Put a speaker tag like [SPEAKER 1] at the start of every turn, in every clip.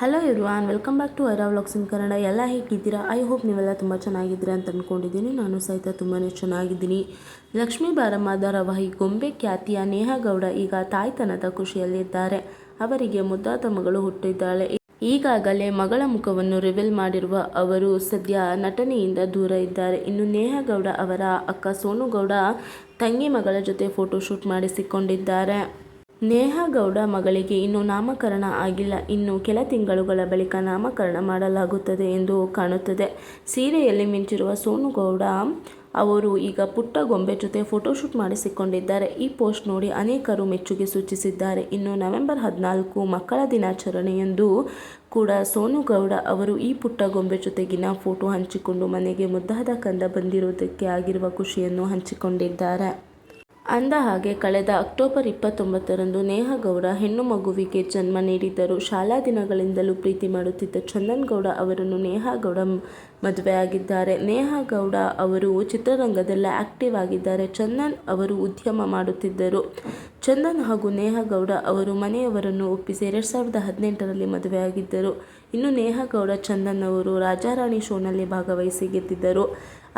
[SPEAKER 1] Hello everyone welcome back to Aira vlogs in Kannada ಎಲ್ಲ ಹೇಗಿದ್ದೀರಾ? I hope ನೀವೆಲ್ಲ ತುಂಬ ಚೆನ್ನಾಗಿದ್ದೀರಾ ಅಂತ ಅಂದ್ಕೊಂಡಿದ್ದೀನಿ ನಾನು ಸಹಿತ ತುಂಬಾ ಚೆನ್ನಾಗಿದ್ದೀನಿ. ಲಕ್ಷ್ಮೀ ಬಾರಮ್ಮ ಧಾರಾವಾಹಿ ಗೊಂಬೆ ಖ್ಯಾತಿಯ ನೇಹಾ ಗೌಡ ಈಗ ತಾಯ್ತನದ ಖುಷಿಯಲ್ಲಿದ್ದಾರೆ. ಅವರಿಗೆ ಮುದ್ದಾದ ಮಗಳು ಹುಟ್ಟಿದ್ದಾಳೆ. ಈಗಾಗಲೇ ಮಗಳ ಮುಖವನ್ನು ರಿವೀಲ್ ಮಾಡಿರುವ ಅವರು ಸದ್ಯ ನಟನೆಯಿಂದ ದೂರ ಇದ್ದಾರೆ. ಇನ್ನು ನೇಹಾ ಗೌಡ ಅವರ ಅಕ್ಕ ಸೋನು ಗೌಡ ತಂಗಿ ಮಗಳ ಜೊತೆ ಫೋಟೋಶೂಟ್ ಮಾಡಿಸಿಕೊಂಡಿದ್ದಾರೆ. ನೇಹಾ ಗೌಡ ಮಗಳಿಗೆ ಇನ್ನೂ ನಾಮಕರಣ ಆಗಿಲ್ಲ. ಇನ್ನು ಕೆಲ ತಿಂಗಳುಗಳ ಬಳಿಕ ನಾಮಕರಣ ಮಾಡಲಾಗುತ್ತದೆ ಎಂದು ಕಾಣುತ್ತದೆ. ಸೀರೆಯಲ್ಲಿ ಮಿಂಚಿರುವ ಸೋನು ಗೌಡ ಅವರು ಈಗ ಪುಟ್ಟ ಗೊಂಬೆ ಜೊತೆ ಫೋಟೋಶೂಟ್ ಮಾಡಿಸಿಕೊಂಡಿದ್ದಾರೆ. ಈ ಪೋಸ್ಟ್ ನೋಡಿ ಅನೇಕರು ಮೆಚ್ಚುಗೆ ಸೂಚಿಸಿದ್ದಾರೆ. ಇನ್ನು ನವೆಂಬರ್ ಹದಿನಾಲ್ಕು ಮಕ್ಕಳ ದಿನಾಚರಣೆಯಂದು ಕೂಡ ಸೋನು ಗೌಡ ಅವರು ಈ ಪುಟ್ಟ ಗೊಂಬೆ ಜೊತೆಗಿನ ಫೋಟೋ ಹಂಚಿಕೊಂಡು ಮನೆಗೆ ಮುದ್ದಾದ ಕಂದ ಬಂದಿರುವುದಕ್ಕೆ ಆಗಿರುವ ಖುಷಿಯನ್ನು ಹಂಚಿಕೊಂಡಿದ್ದಾರೆ. ಅಂದ ಹಾಗೆ ಕಳೆದ ಅಕ್ಟೋಬರ್ ಇಪ್ಪತ್ತೊಂಬತ್ತರಂದು ನೇಹಾ ಗೌಡ ಹೆಣ್ಣು ಮಗುವಿಗೆ ಜನ್ಮ ನೀಡಿದ್ದರು. ಶಾಲಾ ದಿನಗಳಿಂದಲೂ ಪ್ರೀತಿ ಮಾಡುತ್ತಿದ್ದ ಚಂದನ್ ಗೌಡ ಅವರನ್ನು ನೇಹಾ ಗೌಡ ಮದುವೆಯಾಗಿದ್ದಾರೆ. ನೇಹಾ ಗೌಡ ಅವರು ಚಿತ್ರರಂಗದಲ್ಲಿ ಆಕ್ಟಿವ್ ಆಗಿದ್ದಾರೆ. ಚಂದನ್ ಅವರು ಉದ್ಯಮ ಮಾಡುತ್ತಿದ್ದರು. ಚಂದನ್ ಹಾಗೂ ನೇಹಾ ಗೌಡ ಅವರು ಮನೆಯವರನ್ನು ಒಪ್ಪಿಸಿ ಎರಡು ಸಾವಿರದ ಹದಿನೆಂಟರಲ್ಲಿ ಮದುವೆಯಾಗಿದ್ದರು. ಇನ್ನು ನೇಹಾ ಗೌಡ ಚಂದನ್ ಅವರು ರಾಜಾರಾಣಿ ಶೋನಲ್ಲಿ ಭಾಗವಹಿಸಿ ಗೆದ್ದಿದ್ದರು.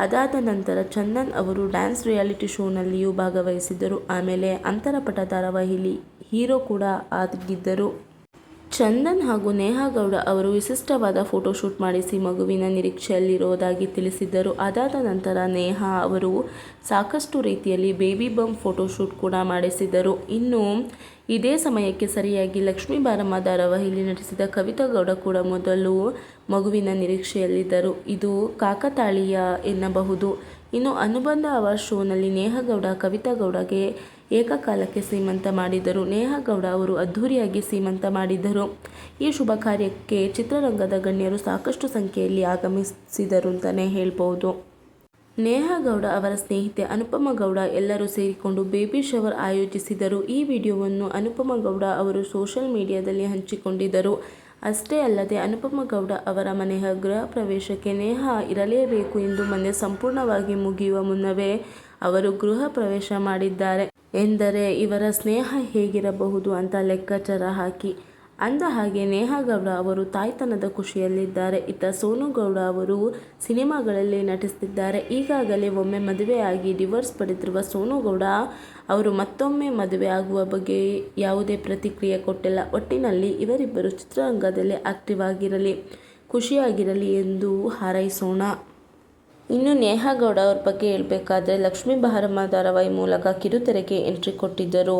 [SPEAKER 1] ಅದಾದ ನಂತರ ಚಂದನ್ ಅವರು ಡ್ಯಾನ್ಸ್ ರಿಯಾಲಿಟಿ ಶೋನಲ್ಲಿಯೂ ಭಾಗವಹಿಸಿದ್ದರು. ಆಮೇಲೆ ಅಂತರಪಟ ಧಾರಾವಾಹಿಲಿ ಹೀರೋ ಕೂಡ ಆಗಿದ್ದರು. ಚಂದನ್ ಹಾಗೂ ನೇಹಾ ಗೌಡ ಅವರು ವಿಶಿಷ್ಟವಾದ ಫೋಟೋಶೂಟ್ ಮಾಡಿಸಿ ಮಗುವಿನ ನಿರೀಕ್ಷೆಯಲ್ಲಿರೋದಾಗಿ ತಿಳಿಸಿದ್ದರು. ಅದಾದ ನಂತರ ನೇಹಾ ಅವರು ಸಾಕಷ್ಟು ರೀತಿಯಲ್ಲಿ ಬೇಬಿ ಬಮ್ ಫೋಟೋಶೂಟ್ ಕೂಡ ಮಾಡಿಸಿದರು ಇನ್ನು ಇದೇ ಸಮಯಕ್ಕೆ ಸರಿಯಾಗಿ ಲಕ್ಷ್ಮೀ ಬಾರಮ್ಮ ಧಾರಾವಾಹಿಯಲ್ಲಿ ನಟಿಸಿದ ಕವಿತಾ ಗೌಡ ಕೂಡ ಮೊದಲು ಮಗುವಿನ ನಿರೀಕ್ಷೆಯಲ್ಲಿದ್ದರು. ಇದು ಕಾಕತಾಳೀಯ ಎನ್ನಬಹುದು. ಇನ್ನು ಅನುಬಂಧ ಅವರ್ ಶೋನಲ್ಲಿ ನೇಹಗೌಡ, ಕವಿತಾ ಗೌಡಗೆ ಏಕಕಾಲಕ್ಕೆ ಸೀಮಂತ ಮಾಡಿದರು ನೇಹಗೌಡ ಅವರು ಅದ್ಧೂರಿಯಾಗಿ ಸೀಮಂತ ಮಾಡಿದ್ದರು. ಈ ಶುಭ ಕಾರ್ಯಕ್ಕೆ ಚಿತ್ರರಂಗದ ಗಣ್ಯರು ಸಾಕಷ್ಟು ಸಂಖ್ಯೆಯಲ್ಲಿ ಆಗಮಿಸಿದರು ಅಂತಲೇ ಹೇಳ್ಬೋದು ನೇಹಾ ಗೌಡ ಅವರ ಸ್ನೇಹಿತೆ ಅನುಪಮ ಗೌಡ ಎಲ್ಲರೂ ಸೇರಿಕೊಂಡು ಬೇಬಿ ಶವರ್ ಆಯೋಜಿಸಿದರು. ಈ ವಿಡಿಯೋವನ್ನು ಅನುಪಮ ಗೌಡ ಅವರು ಸೋಷಿಯಲ್ ಮೀಡಿಯಾದಲ್ಲಿ ಹಂಚಿಕೊಂಡಿದ್ದರು. ಅಷ್ಟೇ ಅಲ್ಲದೆ ಅನುಪಮ ಗೌಡ ಅವರ ಮನೆಯ ಗೃಹ ಪ್ರವೇಶಕ್ಕೆ ನೇಹಾ ಇರಲೇಬೇಕು ಎಂದು ಮನೆ ಸಂಪೂರ್ಣವಾಗಿ ಮುಗಿಯುವ ಮುನ್ನವೇ ಅವರು ಗೃಹ ಪ್ರವೇಶ ಮಾಡಿದ್ದಾರೆ. ಎಂದರೆ ಇವರ ಸ್ನೇಹ ಹೇಗಿರಬಹುದು ಅಂತ ಲೆಕ್ಕಾಚಾರ ಹಾಕಿ ಅಂದ ಹಾಗೆ ನೇಹಾ ಗೌಡ ಅವರು ತಾಯ್ತನದ ಖುಷಿಯಲ್ಲಿದ್ದಾರೆ. ಇತ್ತ ಸೋನು ಗೌಡ ಅವರು ಸಿನಿಮಾಗಳಲ್ಲಿ ನಟಿಸುತ್ತಿದ್ದಾರೆ ಈಗಾಗಲೇ ಒಮ್ಮೆ ಮದುವೆಯಾಗಿ ಡಿವೋರ್ಸ್ ಪಡೆದಿರುವ ಸೋನು ಗೌಡ ಅವರು ಮತ್ತೊಮ್ಮೆ ಮದುವೆ ಆಗುವ ಬಗ್ಗೆ ಯಾವುದೇ ಪ್ರತಿಕ್ರಿಯೆ ಕೊಟ್ಟಿಲ್ಲ. ಒಟ್ಟಿನಲ್ಲಿ ಇವರಿಬ್ಬರು ಚಿತ್ರರಂಗದಲ್ಲಿ ಆಕ್ಟಿವ್ ಆಗಿರಲಿ, ಖುಷಿಯಾಗಿರಲಿ ಎಂದು ಹಾರೈಸೋಣ. ಇನ್ನು ನೇಹಾ ಗೌಡ ಅವ್ರ ಬಗ್ಗೆ ಹೇಳಬೇಕಾದ್ರೆ ಲಕ್ಷ್ಮೀ ಬಾರಮ್ಮ ಧಾರಾವಾಹಿ ಮೂಲಕ ಕಿರುತೆರೆಗೆ ಎಂಟ್ರಿ ಕೊಟ್ಟಿದ್ದರು.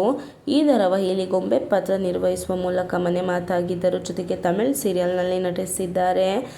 [SPEAKER 1] ಈ ಧಾರಾವಾಹಿಯಲ್ಲಿ ಗೊಂಬೆ ಪಾತ್ರ ನಿರ್ವಹಿಸುವ ಮೂಲಕ ಮನೆ ಮಾತಾಗಿದ್ದರು. ಜೊತೆಗೆ ತಮಿಳ್ ಸೀರಿಯಲ್ನಲ್ಲಿ ನಟಿಸಿದ್ದಾರೆ.